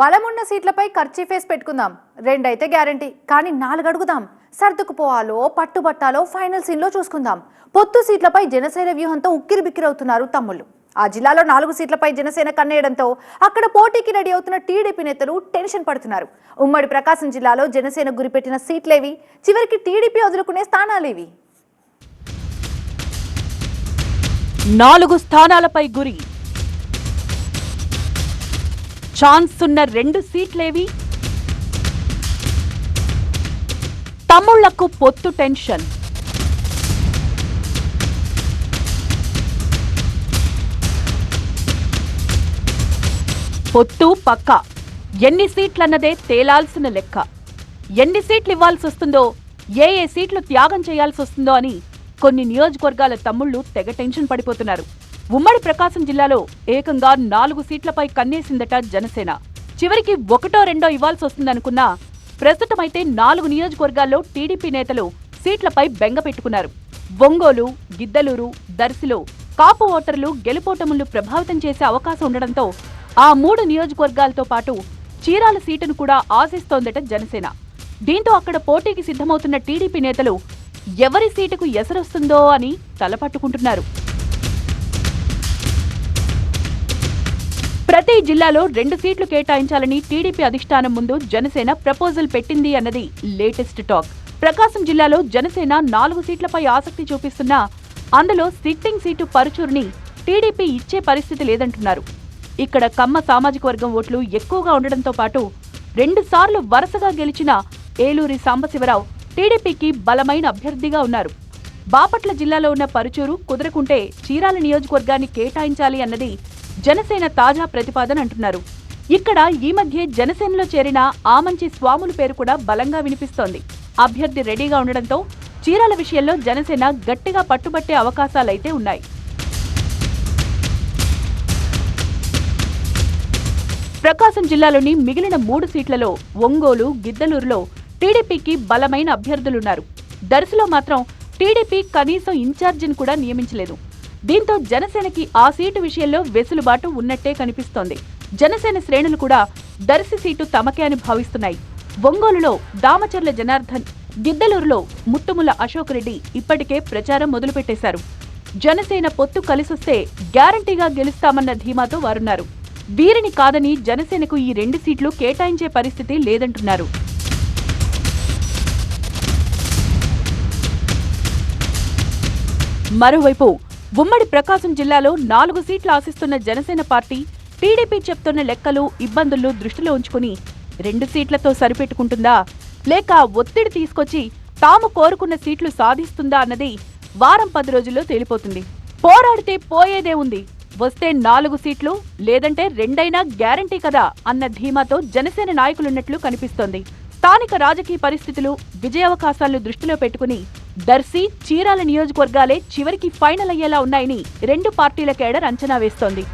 బలమున్న సీట్లపై kerchief పెట్టుకుందాం. రెండైతే guarantee. కానీ నాలుగు అడుగుదాం సర్దుకుపోవాలో పట్టుబట్టాలో ఫైనల్ సీన్లో చూసుకుందాం. పొత్తు సీట్లపై జనసేన వ్యూహంతో ఉక్కిరి బిక్కిరవుతున్నారు తమ్ముళ్ళు. ఆ జిల్లాలో నాలుగు సీట్లపై జనసేన కన్నేయడంతో అక్కడ పోటీకి రెడీ అవుతున్న టీడీపీ నేతలు టెన్షన్ పడుతున్నారు. ఉమ్మడి ప్రకాశం జిల్లాలో జనసేన గురిపెట్టిన సీట్లేవి? చివరికి టీడీపీ వదులుకునే స్థానాలేవి? నాలుగు స్థానాలపై గురి ఛాన్స్ ఉన్న రెండు సీట్లేవి. తమ్ముళ్ళకు పొత్తు టెన్షన్. పొత్తు పక్క. ఎన్ని సీట్లన్నదే తేలాల్సిన లెక్క. ఎన్ని సీట్లు ఇవ్వాల్సి వస్తుందో ఏ ఏ సీట్లు త్యాగం చేయాల్సి వస్తుందో అని కొన్ని నియోజకవర్గాల తమ్ముళ్ళు తెగ టెన్షన్ పడిపోతున్నారు. ఉమ్మడి ప్రకాశం జిల్లాలో ఏకంగా నాలుగు సీట్లపై కన్నేసిందట జనసేన. చివరికి ఒకటో రెండో ఇవ్వాల్సి వస్తుందనుకున్నా ప్రస్తుతమైతే నాలుగు నియోజకవర్గాల్లో టీడీపీ నేతలు సీట్లపై బెంగ పెట్టుకున్నారు. ఒంగోలు గిద్దలూరు దర్శిలో కాపు ఓటర్లు గెలుపోటములు ప్రభావితం చేసే అవకాశం ఉండడంతో ఆ మూడు నియోజకవర్గాలతో పాటు చీరాల సీటును కూడా ఆశిస్తోందట జనసేన. దీంతో అక్కడ పోటీకి సిద్ధమవుతున్న టీడీపీ నేతలు ఎవరి సీటుకు ఎసరొస్తుందో అని తలపట్టుకుంటున్నారు. ప్రతి జిల్లాలో రెండు సీట్లు కేటాయించాలని టీడీపీ అధిష్టానం ముందు జనసేన ప్రపోజల్ పెట్టింది అన్నది లేటెస్ట్ టాక్. ప్రకాశం జిల్లాలో జనసేన నాలుగు సీట్లపై ఆసక్తి చూపిస్తున్నా అందులో సిట్టింగ్ సీటు పరుచూరుని టీడీపీ ఇచ్చే పరిస్థితి లేదంటున్నారు. ఇక్కడ కమ్మ సామాజిక వర్గం ఓట్లు ఎక్కువగా ఉండడంతో పాటు రెండుసార్లు వరుసగా గెలిచిన ఏలూరి సాంబశివరావు టీడీపీకి బలమైన అభ్యర్థిగా ఉన్నారు. బాపట్ల జిల్లాలో ఉన్న పరుచూరు కుదరకుంటే చీరాల నియోజకవర్గాన్ని కేటాయించాలి అన్నది జనసేన తాజా ప్రతిపాదన అంటున్నారు. ఇక్కడ ఈ మధ్య జనసేనలో చేరిన ఆమంచి స్వాముల పేరు కూడా బలంగా వినిపిస్తోంది. అభ్యర్థి రెడీగా ఉండడంతో చీరాల విషయంలో జనసేన గట్టిగా పట్టుబట్టే అవకాశాలైతే ఉన్నాయి. ప్రకాశం జిల్లాలోని మిగిలిన మూడు సీట్లలో ఒంగోలు గిద్దలూరులో టీడీపీకి బలమైన అభ్యర్థులున్నారు. దర్శిలో మాత్రం టీడీపీ కనీసం ఇన్ఛార్జిని కూడా నియమించలేదు. దీంతో జనసేనకి ఆ సీటు విషయంలో వెసులుబాటు ఉన్నట్టే కనిపిస్తోంది. జనసేన శ్రేణులు కూడా దర్శి సీటు తమకే అని భావిస్తున్నాయి. ఒంగోలులో దామచర్ల జనార్దన్ గిద్దలూరులో ముట్టుముల అశోక్ రెడ్డి ఇప్పటికే ప్రచారం మొదలుపెట్టేశారు. జనసేన పొత్తు కలిసొస్తే గ్యారంటీగా గెలుస్తామన్న ధీమాతో వారున్నారు. వీరిని కాదని జనసేనకు ఈ రెండు సీట్లు కేటాయించే పరిస్థితి లేదంటున్నారు. మరోవైపు ఉమ్మడి ప్రకాశం జిల్లాలో నాలుగు సీట్లు ఆశిస్తున్న జనసేన పార్టీ టీడీపీ చెప్తున్న లెక్కలు ఇబ్బందులు దృష్టిలో ఉంచుకుని రెండు సీట్లతో సరిపెట్టుకుంటుందా? లేక ఒత్తిడి తీసుకొచ్చి తాము కోరుకున్న సీట్లు సాధిస్తుందా అన్నది వారం పది రోజుల్లో తేలిపోతుంది. పోరాడితే పోయేదే ఉంది. వస్తే నాలుగు సీట్లు లేదంటే రెండైనా గ్యారంటీ కదా అన్న ధీమాతో జనసేన నాయకులున్నట్లు కనిపిస్తోంది. స్థానిక రాజకీయ పరిస్థితులు విజయావకాశాలను దృష్టిలో పెట్టుకుని దర్శి చీరాల నియోజకవర్గాలే చివరికి ఫైనల్ అయ్యేలా ఉన్నాయని రెండు పార్టీల కేడర్ అంచనా వేస్తోంది.